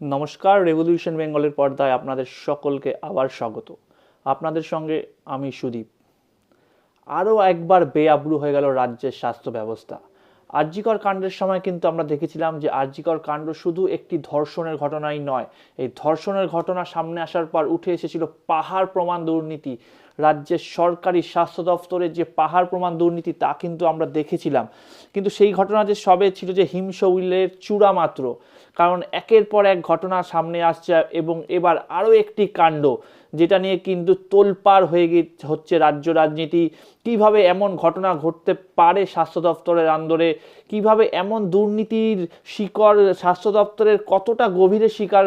নমস্কার রেভলিউশন বেঙ্গলের পর্দায় আপনাদের সকলকে আবার স্বাগত। আপনাদের সঙ্গে আমি সুদীপ। আরও একবার বেআব্রু হয়ে গেল রাজ্যের স্বাস্থ্য ব্যবস্থা। আরজিকর কাণ্ডের সময় কিন্তু আমরা দেখেছিলাম যে আরজিকর কাণ্ড শুধু একটি ধর্ষণের ঘটনাই নয়, এই ধর্ষণের ঘটনা সামনে আসার পর উঠে এসেছিল পাহাড় প্রমাণ দুর্নীতি। রাজ্যের সরকারি স্বাস্থ্য দপ্তরের যে পাহাড় প্রমাণ দুর্নীতি, তা কিন্তু আমরা দেখেছিলাম। কিন্তু সেই ঘটনা যে সবে ছিল যে হিমস উইলের চূড়া মাত্র। কারণ একের পর এক ঘটনা সামনে আসছে এবং এবার আরও একটি কাণ্ড। যেটা নিয়ে কিন্তু তোলপাড় হয়ে গিয়ে হচ্ছে রাজ্য রাজনীতি, কীভাবে এমন ঘটনা ঘটতে পারে স্বাস্থ্য দপ্তরের আন্দোলে কীভাবে এমন দুর্নীতির শিকড় স্বাস্থ্য দপ্তরের কতটা গভীরে শিকার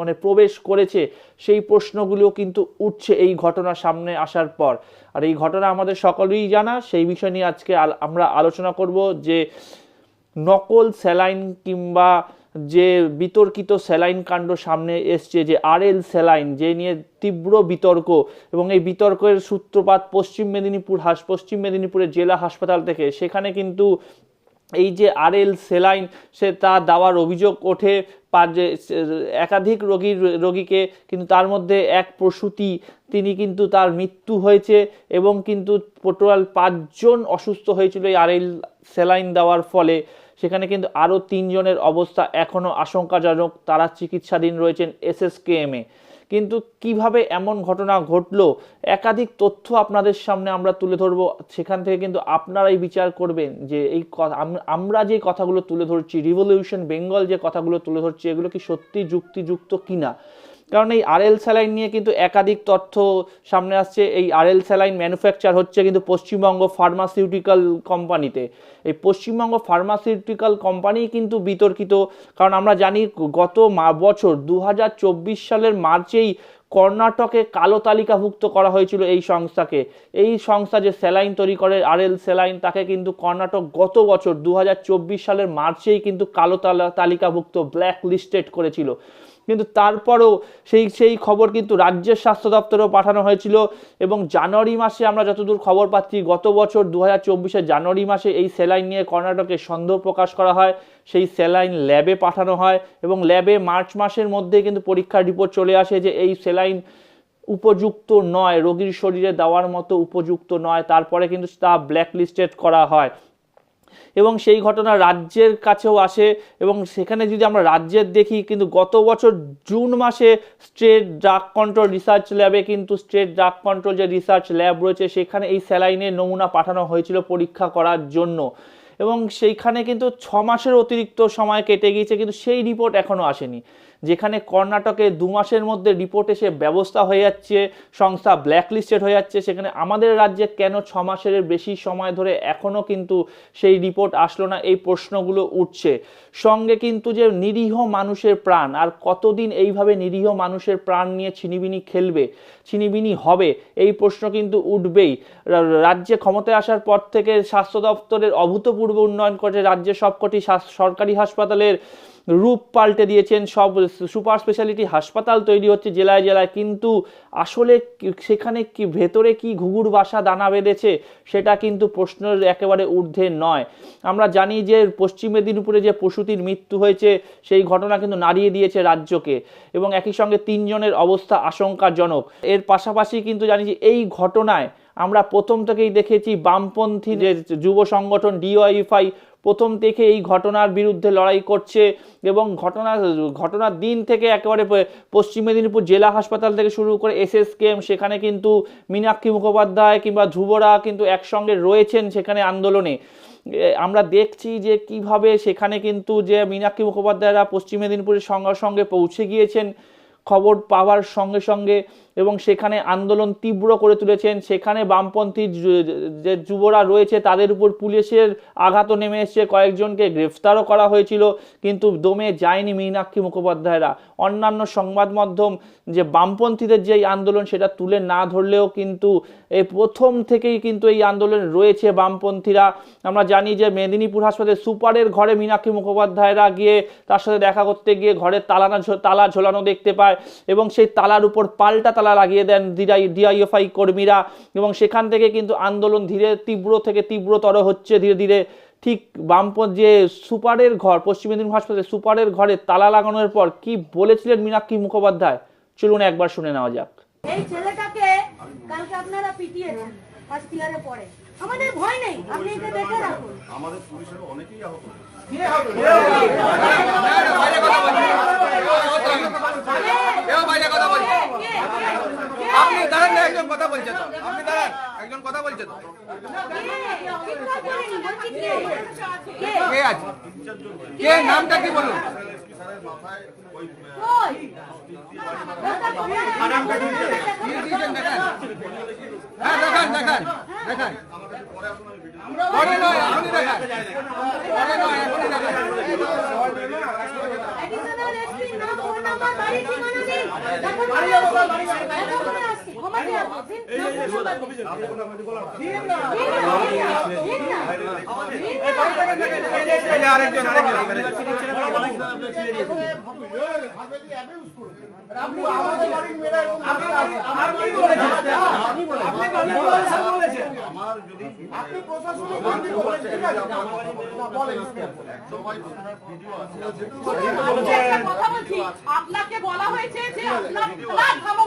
মানে প্রবেশ করেছে, সেই প্রশ্নগুলো কিন্তু উঠছে এই ঘটনা সামনে আসার পর। আর এই ঘটনা আমাদের সকলেই জানা, সেই বিষয় নিয়ে আজকে আমরা আলোচনা করব যে নকল স্যালাইন কিংবা যে বিতর্কিত স্যালাইন কাণ্ড সামনে এসছে, যে আর এল স্যালাইন, যে নিয়ে তীব্র বিতর্ক, এবং এই বিতর্কের সূত্রপাত পশ্চিম মেদিনীপুর হাস, পশ্চিম মেদিনীপুরের জেলা হাসপাতাল থেকে। সেখানে কিন্তু এই যে আর এল সেলাইন সে তা দেওয়ার অভিযোগ ওঠে একাধিক রোগীর, রোগীকে, কিন্তু তার মধ্যে এক প্রসূতি, তিনি কিন্তু তার মৃত্যু হয়েছে, এবং কিন্তু টোটাল পাঁচজন অসুস্থ হয়েছিল এই আর এল সেলাইন দেওয়ার ফলে। সেখানে কিন্তু আরও তিনজনের অবস্থা এখনও আশঙ্কাজনক। তারা চিকিৎসাধীন রয়েছেন এসএসকেএমে কিন্তু কীভাবে এমন ঘটনা ঘটলো, একাধিক তথ্য আপনাদের সামনে আমরা তুলে ধরবো। সেখান থেকে কিন্তু আপনারাই বিচার করবেন যে এই আমরা যে কথাগুলো তুলে ধরছি রিভলিউশন বেঙ্গল যে কথাগুলো তুলে ধরছি, এগুলো কি সত্যি যুক্তিযুক্ত কিনা? কারণ এই আরএল স্যালাইন নিয়ে কিন্তু একাধিক তথ্য সামনে আসছে। এই আরএল স্যালাইন ম্যানুফ্যাকচার হচ্ছে কিন্তু পশ্চিমবঙ্গ ফার্মাসিউটিক্যাল কোম্পানিতে এই পশ্চিমবঙ্গ ফার্মাসিউটিক্যাল কোম্পানি কিন্তু বিতর্কিত, কারণ আমরা জানি গত মা, বছর দু হাজার চব্বিশ সালের মার্চেই কর্ণাটকে কালো তালিকাভুক্ত করা হয়েছিল এই সংস্থাকে। এই সংস্থা যে স্যালাইন তৈরি করে আরএল স্যালাইন তাকে কিন্তু কর্ণাটক গত বছর দু হাজার চব্বিশ সালের মার্চেই কিন্তু কালো তালিকাভুক্ত ব্ল্যাক লিস্টেড করেছিল। কিন্তু তারপরেও সেই সেই খবর কিন্তু রাজ্যের স্বাস্থ্য দপ্তরেও পাঠানো হয়েছিল এবং জানুয়ারি মাসে আমরা যতদূর খবর পাচ্ছি, গত বছর দু হাজার জানুয়ারি মাসে এই স্যালাইন নিয়ে কর্ণাটকে সন্দেহ প্রকাশ করা হয়। সেই স্যালাইন ল্যাবে পাঠানো হয় এবং ল্যাবে মার্চ মাসের মধ্যে কিন্তু পরীক্ষার রিপোর্ট চলে আসে যে এই স্যালাইন উপযুক্ত নয়, রোগীর শরীরে দেওয়ার মতো উপযুক্ত নয়, তারপরে কিন্তু তা ব্ল্যাকলিস্টেড করা হয়। এবং সেই ঘটনা রাজ্যের কাছেও আসে এবং সেখানে যদি আমরা রাজ্যের দেখি, কিন্তু গত বছর জুন মাসে স্টেট ড্রাগ কন্ট্রোল রিসার্চ ল্যাবে কিন্তু স্টেট ড্রাগ কন্ট্রোল যে রিসার্চ ল্যাব রয়েছে, সেখানে এই স্যালাইনের নমুনা পাঠানো হয়েছিল পরীক্ষা করার জন্য। এবং সেইখানে কিন্তু ছ মাসের অতিরিক্ত সময় কেটে গিয়েছে, কিন্তু সেই রিপোর্ট এখনও আসেনি। যেখানে কর্ণাটকে দু মাসের মধ্যে রিপোর্ট এসে ব্যবস্থা হয়ে যাচ্ছে, সংস্থা ব্ল্যাকলিস্টেড হয়ে যাচ্ছে, সেখানে আমাদের রাজ্যে কেন ছ মাসের বেশি সময় ধরে এখনও কিন্তু সেই রিপোর্ট আসলো না, এই প্রশ্নগুলো উঠছে। সঙ্গে কিন্তু যে নিরীহ মানুষের প্রাণ, আর কতদিন এইভাবে নিরীহ মানুষের প্রাণ নিয়ে ছিনিবিনি খেলবে ছিনিবিনি হবে, এই প্রশ্ন কিন্তু উঠবেই। রাজ্যে ক্ষমতায় আসার পর থেকে স্বাস্থ্য দপ্তরের অভূতপূর্ব উন্নয়ন করেছে রাজ্যের সবকটি সরকারি হাসপাতালের রূপ পাল্টে দিয়েছেন, সব সুপার স্পেশালিটি হাসপাতাল তৈরি হচ্ছে জেলায় জেলায়, কিন্তু আসলে সেখানে কি, ভেতরে কি ঘুঘুর বাসা, দানা বেঁধেছে, সেটা কিন্তু প্রশ্নের একেবারে ঊর্ধ্বে নয়। আমরা জানি যে পশ্চিম মেদিনীপুরে যে পশুতির মৃত্যু হয়েছে, সেই ঘটনা কিন্তু নাড়িয়ে দিয়েছে রাজ্যকে। এবং একই সঙ্গে তিনজনের অবস্থা আশঙ্কাজনক। এর পাশাপাশি কিন্তু জানি যে এই ঘটনায় আমরা প্রথম থেকেই দেখেছি বামপন্থী যে যুব সংগঠন ডিওয়াইফাই প্রথম থেকে এই ঘটনার বিরুদ্ধে লড়াই করছে এবং ঘটনা, ঘটনার দিন থেকে একেবারে পশ্চিম মেদিনীপুর জেলা হাসপাতাল থেকে শুরু করে এসএসকেএম, সেখানে কিন্তু মীনাক্ষী মুখোপাধ্যায় কিংবা ধ্রুবরা কিন্তু একসঙ্গে রয়েছেন সেখানে আন্দোলনে। আমরা দেখছি যে কীভাবে সেখানে কিন্তু যে মীনাক্ষী মুখোপাধ্যায়রা পশ্চিম মেদিনীপুরের সঙ্গে সঙ্গে পৌঁছে গিয়েছেন, খবর পাওয়ার সঙ্গে সঙ্গে এবং সেখানে আন্দোলন তীব্র করে তুলেছেন। সেখানে বামপন্থী যে যুবরা রয়েছে, তাদের উপর পুলিশের আঘাতও নেমে এসছে। কয়েকজনকে গ্রেফতারও করা হয়েছিল, কিন্তু দমে যায়নি মীনাক্ষী মুখোপাধ্যায়রা। অন্যান্য সংবাদ মাধ্যম যে বামপন্থীদের যে আন্দোলন, সেটা তুলে না ধরলেও কিন্তু এই প্রথম থেকেই কিন্তু এই আন্দোলন রয়েছে বামপন্থীরা। আমরা জানি যে মেদিনীপুর হাসপাতালে সুপারের ঘরে মীনাক্ষী মুখোপাধ্যায়রা গিয়ে তার সাথে দেখা করতে গিয়ে ঘরের তালানা তালা ঝোলানো দেখতে পায় এবং সেই তালার উপর পাল্টা তালা লাগিয়ে দেন ডিআইএফআই কর্মীরা এবং সেখান থেকে কিন্তু আন্দোলন ধীরে তীব্র থেকে তীব্রতর হচ্ছে ধীরে ধীরে। ঠিক বামপন্থ যে সুপারের ঘর পশ্চিম মেদিনীপুর হাসপাতালে সুপারের ঘরে তালা লাগানোর পর কি বলেছিলেন মীনাক্ষী মুখোপাধ্যায়? চলুন একবার শুনে নেওয়া যাক। এই ছেলেটাকে কালকে আপনারা পিটিয়েছেন ফার্স্ট ইয়ারে পড়ে। আমাদের ভয় নেই আপনি একে দেখে রাখুন। আমাদের পুলিশের অনেকেই আহত আপনি দাঁড়ান না কথা বলছে আপনি দাঁড়ান, একজন কথা বলছে তো। কে আছে? কে, নামটা কি বলুন? হ্যাঁ দেখান দেখান দেখান। পরে নয় দেখান। নয়, এখনই দেখান। এই যে আরেকজন আপনাকে বলা হয়েছে যে আপনার ফ্ল্যাট এবং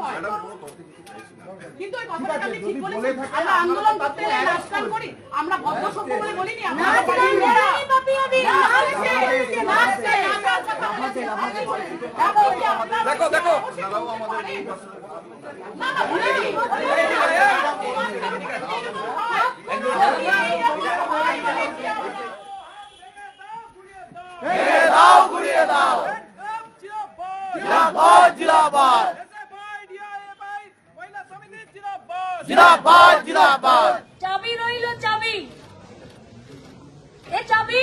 হয়। কিন্তু ওই কথাটা আপনি ঠিক বলেছেন আমরা আন্দোলন করতে করি আমরা ভদ্র সভ্য বলে বলিনি বলেছেন। হ্যাঁ, বলছি, আপনারা দেখো, দেখো। তারাও আমাদের এই পাশে না, না, বলিনি, বলিনি। জিন্দাবাদ জিন্দাবাদ। জিন্দাবাদ জিন্দাবাদ। চাবি রইল, চাবি। এ চাবি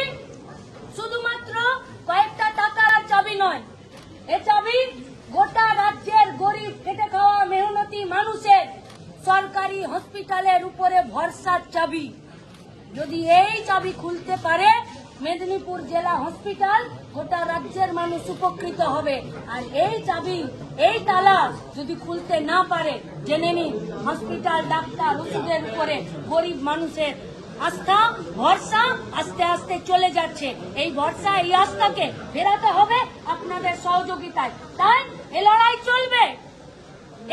শুধুমাত্র কয়েকটা টাকার চাবি নয়। এ চাবি গোটা রাজ্যের গরিব, খেটে খাওয়া, মেহনতি মানুষের সরকারি হসপিটালের উপরে ভরসার চাবি। যদি এই চাবি খুলতে পারে মেদিনীপুর জেলা হসপিটাল গোটা রাজ্যের মানুষ উপকৃত হবে। আর এই চাবি, এই তালা যদি খুলতে না পারে, জেনে নিন, হসপিটাল, ডাক্তার, ওষুধের উপরে গরিব মানুষের আস্থা, ভরসা আস্তে আস্তে চলে যাচ্ছে। এই ভরসা, এই আস্থাকে ফেরাতে হবে আপনাদের সহযোগিতায়। তাই এ লড়াই চলবে।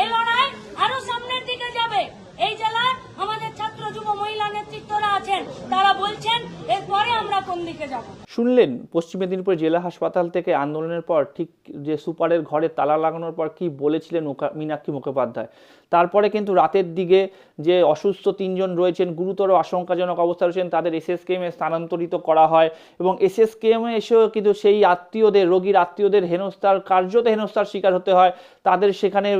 এই লড়াই আরও সামনের দিকে যাবে। এই জেলায় আমাদের শুনলেন, পশ্চিম মেদিনীপুর জেলা হাসপাতাল থেকে আন্দোলনের পর ঠিক যে সুপারের ঘরে তালা লাগানোর পর কি বলেছিলেন মীনাক্ষী মুখোপাধ্যায়? তারপরে কিন্তু রাতের দিকে যে অসুস্থ তিনজন রয়েছেন, গুরুতর আশঙ্কাজনক অবস্থা রয়েছেন, তাদের এসএসকেএমে স্থানান্তরিত করা হয় এবং এসএসকেএমে এসেও কিন্তু সেই আত্মীয়দের, রোগীর আত্মীয়দের হেনস্থার, কার্যত হেনস্থার শিকার হতে হয়। তাদের সেখানে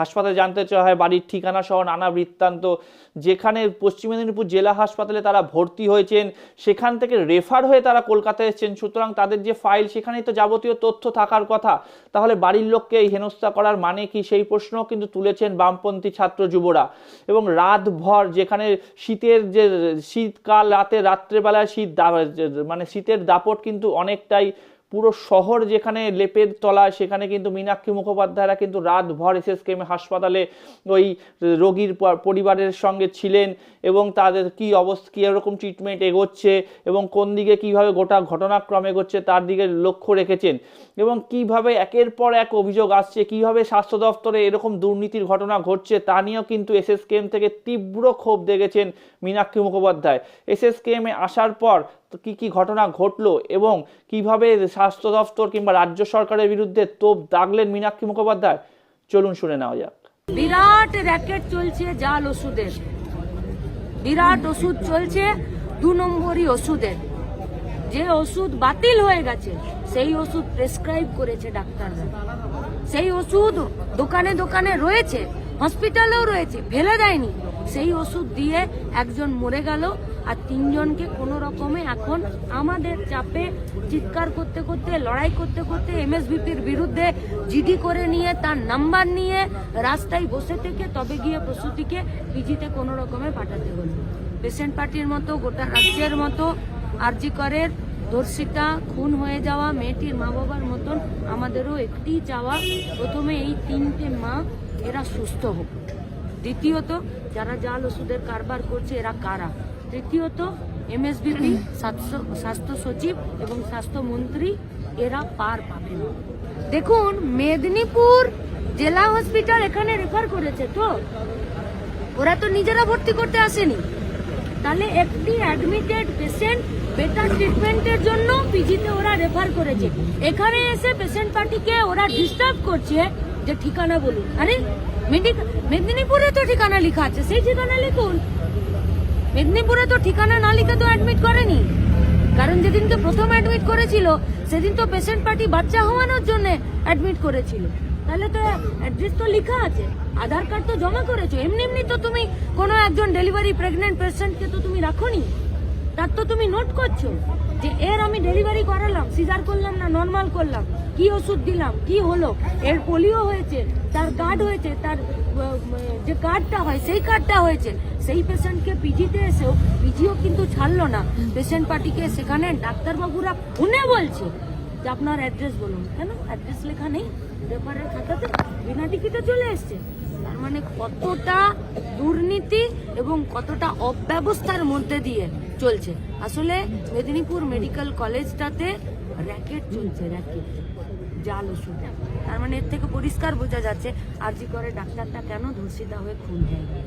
হাসপাতালে জানতে চাওয়া হয়, বাড়ির ঠিকানা সহ নানা বৃত্তান্ত, যেখানে পশ্চিম মেদিনীপুর জেলা হাসপাতালে তারা ভর্তি হয়েছেন। সেখান থেকে রেফার হয়ে তারা কলকাতায় এসেছেন। সুতরাং তাদের যে ফাইল, সেখানেই তো যাবতীয় তথ্য থাকার কথা। তাহলে বাড়ির লোককে এই হেনস্থা করার মানে কি? সেই প্রশ্নও কিন্তু তুলেছেন বামপন্থী ছাত্র যুবরা। এবং রাতভর যেখানে শীতের যে, শীতকাল রাতে রাত্রেবেলায় শীত মানে শীতের দাপট কিন্তু অনেকটাই পুরো শহর যেখানে লেপের তলায়, সেখানে কিন্তু মীনাক্ষী মুখোপাধ্যায়রা কিন্তু রাতভর এসএসকেএম হাসপাতালে ওই রোগীর পরিবারের সঙ্গে ছিলেন এবং তাদের কি অবস্থা কী এরকম ট্রিটমেন্ট এগোচ্ছে এবং কোন দিকে কীভাবে গোটা ঘটনাক্রম এগোচ্ছে তার দিকে লক্ষ্য রেখেছেন এবং কীভাবে একের পর এক অভিযোগ আসছে, কীভাবে স্বাস্থ্য দপ্তরে এরকম দুর্নীতির ঘটনা ঘটছে তা নিয়েও কিন্তু এসএসকেএম থেকে তীব্র ক্ষোভ দেখেছেন মীনাক্ষী মুখোপাধ্যায়। এসএসকেএমে আসার পর কি কি ঘটনা ঘটলো এবং কীভাবে স্বাস্থ্য দপ্তর কিংবা রাজ্য সরকারের বিরুদ্ধে তোপ দাগলেন মীনাক্ষী মুখোপাধ্যায়? চলুন শুনে নেওয়া যাক। বিরাট র্যাকেট চলছে জাল ওষুধের। বিরাট ওষুধ চলছে দু নম্বরই ওষুধের। যে ওষুধ বাতিল হয়ে গেছে, সেই ওষুধ প্রেসক্রাইব করেছে ডাক্তাররা। সেই ওষুধ দোকানে দোকানে রয়েছে হসপিটালেও রয়েছে, ফেলে দেয়নি। সেই ওষুধ দিয়ে একজন মরে গেল আর তিনজনকে কোনো রকমে এখন আমাদের চাপে চিৎকার করতে করতে, লড়াই করতে করতে এমএসভিপির বিরুদ্ধে জিডি করে নিয়ে, তার নাম্বার নিয়ে রাস্তায় বসে থেকে, তবে গিয়ে প্রসূতিকে পিজিতে কোনো রকমে পাঠাতে হলো। পেশেন্ট পার্টির মতো, গোটা রাজ্যের মতো, আরজি করের ধর্ষিতা, খুন হয়ে যাওয়া মেয়েটির মা বাবার মতন আমাদেরও একটি চাওয়া। প্রথমে এই তিনটে মা, এরা সুস্থ হোক। দ্বিতীয়ত, যারা জাল ওষুধের কারবার করছে, এরা কারা? তৃতীয়ত, এমএসবিপি, স্বাস্থ্য স্বাস্থ্য সচিব এবং স্বাস্থ্যমন্ত্রী এরা পার পাবে না। দেখুন, মেদিনীপুর জেলা হসপিটাল এখানে রেফার করেছে তো। ওরা তো নিজেরা ভর্তি করতে আসেনি। তাহলে একটি অ্যাডমিটেড পেশেন্ট বেটার ট্রিটমেন্টের জন্য পিজিতে ওরা রেফার করেছে। এখানে এসে পেশেন্ট পার্টিকে ওরা ডিস্টার্ব করছে যে ঠিকানা বলুন। আরে মেদিনীপুরে তো ঠিকানা লেখা আছে। সেই ঠিকানা লিখুন। মেদিনীপুরে তো ঠিকানা না লিখে তো অ্যাডমিট করেনি। কারণ যেদিনকে প্রথম অ্যাডমিট করেছিল, সেদিন তো পেশেন্ট পার্টি বাচ্চা হওয়ানোর জন্য অ্যাডমিট করেছিল। তাহলে তো অ্যাড্রেস তো লেখা আছে। আধার কার্ড তো জমা করেছ। এমনি এমনি তো তুমি কোনো একজন ডেলিভারি প্রেগনেন্ট পেশেন্টকে তো তুমি রাখোনি। তার তো তুমি নোট করছ যে, এর আমি ডেলিভারি করালাম সিজার করলাম না নর্মাল করলাম। কি ওষুধ দিলাম, কি হলো? এর পোলিও হয়েছে, তার গার্ড হয়েছে, তার যে কার্ডটা হয়, সেই কার্ডটা হয়েছে। সেই পেশেন্টকে পিজিতে এসেও পিজিও কিন্তু ছাড়লো না। পেশেন্ট পার্টিকে সেখানে ডাক্তারবাবুরা ফোনে বলছে যে আপনার অ্যাড্রেস বলুন। কেন? অ্যাড্রেস লেখা নেই। রেফারের খাতাতে বিনা টিকিটে চলে এসছে। তার মানে কতটা দুর্নীতি এবং কতটা অব্যবস্থার মধ্যে দিয়ে চলছে। আসলে মেদিনীপুর মেডিকেল কলেজটাতে র্যাকেট চলছে, র্যাকেট। জাল ওষুধ। তার মানে এর থেকে পরিষ্কার বোঝা যাচ্ছে আর জি করে ডাক্তারটা কেন ধর্ষিতা হয়ে খুন হয়ে গেল?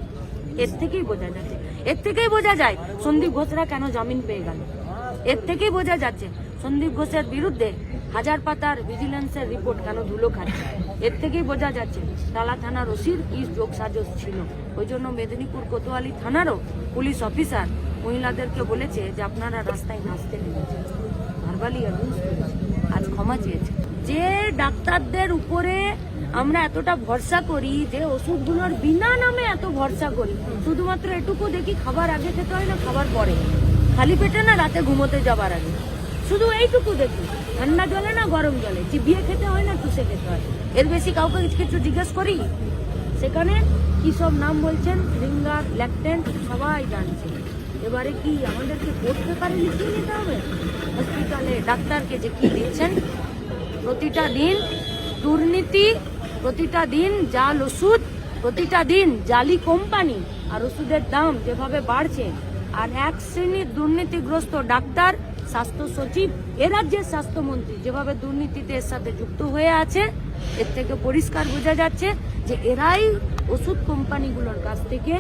এর থেকেই বোঝা যাচ্ছে। এর থেকেই বোঝা যায় সন্দীপ ঘোষরা কেন জামিন পেয়ে গেল? এর থেকেই বোঝা যাচ্ছে সন্দীপ ঘোষের বিরুদ্ধে হাজার পাতার ভিজিলেন্সের রিপোর্ট কেন ধুলো খাচ্ছে? এর থেকেই বোঝা যাচ্ছে টালা থানার ওসির কি যোগ সাজস ছিল। ওই জন্য মেদিনীপুর কোতোয়ালি থানারও পুলিশ অফিসার মহিলাদেরকে বলেছে যে আপনারা রাস্তায় নাচতে নেমেছেন। ভার্বালি অ্যাবিউজ আজ ক্ষমা চেয়েছে। যে ডাক্তারদের উপরে আমরা এতটা ভরসা করি, যে ওষুধগুলোর বিনা নামে এত ভরসা করি, শুধুমাত্র এটুকু দেখি খাবার আগে খেতে হয় না, খাবার পরে। খালি পেটে না, রাতে ঘুমোতে যাবার আগে। শুধু এইটুকু দেখি, ঠান্ডা জলে না গরম জলে চিবিয়ে খেতে হয় না টুসে খেতে হয়? এর বেশি কাউকে কিছু জিজ্ঞেস করি? সেখানে কি সব নাম বলছেন? রিঙ্গার ল্যাকটেন্ট সবাই জানছে। এবারে কি আমাদেরকে কোর্ট পেপারে লিখিয়ে নিতে হবে? হসপিটালে ডাক্তারকে যে কি দিচ্ছেন প্রতিটা দিন দুর্নীতি, প্রতিটা দিন জাল ওষুধ, প্রতিটা দিন জালি কোম্পানি আর ওষুধের দাম যেভাবে বাড়ছে। আর এক শ্রেণির দুর্নীতিগ্রস্ত ডাক্তার, স্বাস্থ্য সচিব, এ রাজ্যের স্বাস্থ্যমন্ত্রী যেভাবে দুর্নীতিতে এর সাথে যুক্ত হয়ে আছে, এর থেকে পরিষ্কার বোঝা যাচ্ছে যে এরাই ওষুধ কোম্পানিগুলোর কাছ থেকে,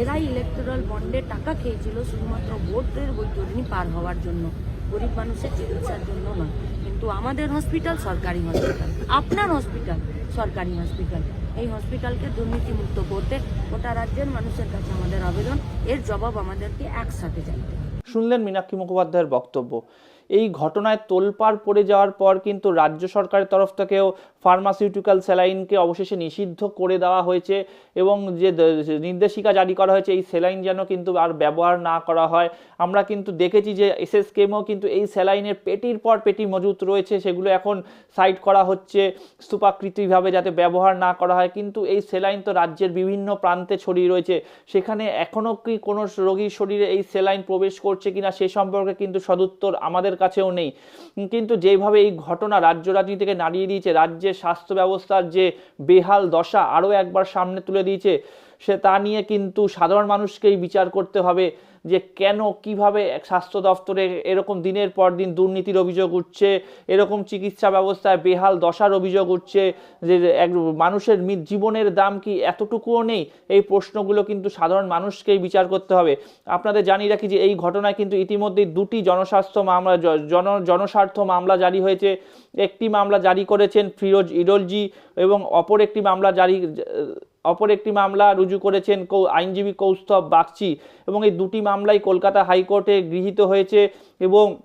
এরাই ইলেকট্রাল বন্ডে টাকা খেয়েছিল শুধুমাত্র ভোটের বৈতরণী পার হওয়ার জন্য। গরিব মানুষের চিকিৎসার জন্য নয়। কিন্তু আমাদের হসপিটাল সরকারি হসপিটাল আপনার হসপিটাল সরকারি হসপিটাল এই হসপিটালকে দুর্নীতিমুক্ত করতে গোটা রাজ্যের মানুষের কাছে আমাদের আবেদন। এর জবাব আমাদেরকে একসাথে চাইতে শুনলেন মীনাক্ষী মুখোপাধ্যায়ের বক্তব্য। এই ঘটনায় তোলপাড় পড়ে যাওয়ার পর কিন্তু রাজ্য সরকারের তরফ থেকেও ফার্মাসিউটিক্যাল স্যালাইনকে অবশেষে নিষিদ্ধ করে দেওয়া হয়েছে এবং যে নির্দেশিকা জারি করা হয়েছে, এই স্যালাইন যেন কিন্তু আর ব্যবহার না করা হয়। আমরা কিন্তু দেখেছি যে এসএসকেমও কিন্তু এই স্যালাইনের পেটির পর পেটি মজুত রয়েছে, সেগুলো এখন সাইড করা হচ্ছে স্তূপাকৃতিভাবে যাতে ব্যবহার না করা হয়। কিন্তু এই স্যালাইন তো রাজ্যের বিভিন্ন প্রান্তে ছড়িয়ে রয়েছে। সেখানে এখনও কি কোনো রোগীর শরীরে এই স্যালাইন প্রবেশ করছে কিনা সে সম্পর্কে কিন্তু সদুত্তর আমাদের কাছেও নেই। কিন্তু যেভাবে এই ঘটনা রাজ্য রাজনীতি থেকে নাড়িয়ে দিয়েছে রাজ্যের স্বাস্থ্য ব্যবস্থার যে বেহাল দশা আরও একবার সামনে তুলে দিয়েছে, সে তা নিয়ে কিন্তু সাধারণ মানুষকেই বিচার করতে হবে। যে কেন, কীভাবে স্বাস্থ্য দপ্তরে এরকম দিনের পর দিন দুর্নীতির অভিযোগ উঠছে, এরকম চিকিৎসা ব্যবস্থায় বেহাল দশার অভিযোগ উঠছে, যে এক মানুষের জীবনের দাম কি এতটুকুও নেই? এই প্রশ্নগুলো কিন্তু সাধারণ মানুষকেই বিচার করতে হবে। আপনাদের জানিয়ে রাখি যে এই ঘটনায় কিন্তু ইতিমধ্যেই দুটি জনস্বাস্থ্য মামলা জন, জনস্বার্থ মামলা জারি হয়েছে। একটি মামলা জারি করেছেন ফিরোজ ইডলজি এবং অপর একটি মামলা জারি অপর একটি মামলা রুজু করেছেন কৌ- আইনজীবী কৌস্তব বাগচি এবং এই দুটি মামলাই কলকাতা হাইকোর্টে গৃহীত হয়েছে এবং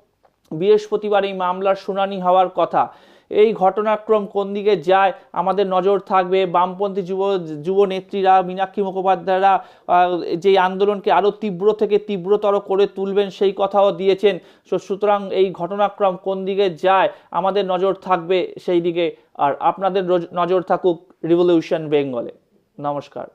বৃহস্পতিবার এই মামলার শুনানি হওয়ার কথা। এই ঘটনাক্রম কোন দিকে যায় আমাদের নজর থাকবে। বামপন্থী যুব যুব নেত্রীরা, মীনাক্ষী মুখোপাধ্যায়রা যে আন্দোলনকে আরও তীব্র থেকে তীব্রতর করে তুলবেন সেই কথাও দিয়েছেন। সুতরাং এই ঘটনাক্রম কোন দিকে যায় আমাদের নজর থাকবে সেই দিকে। আর আপনাদের নজর থাকুক রিভলিউশন বেঙ্গলে। Namaskar.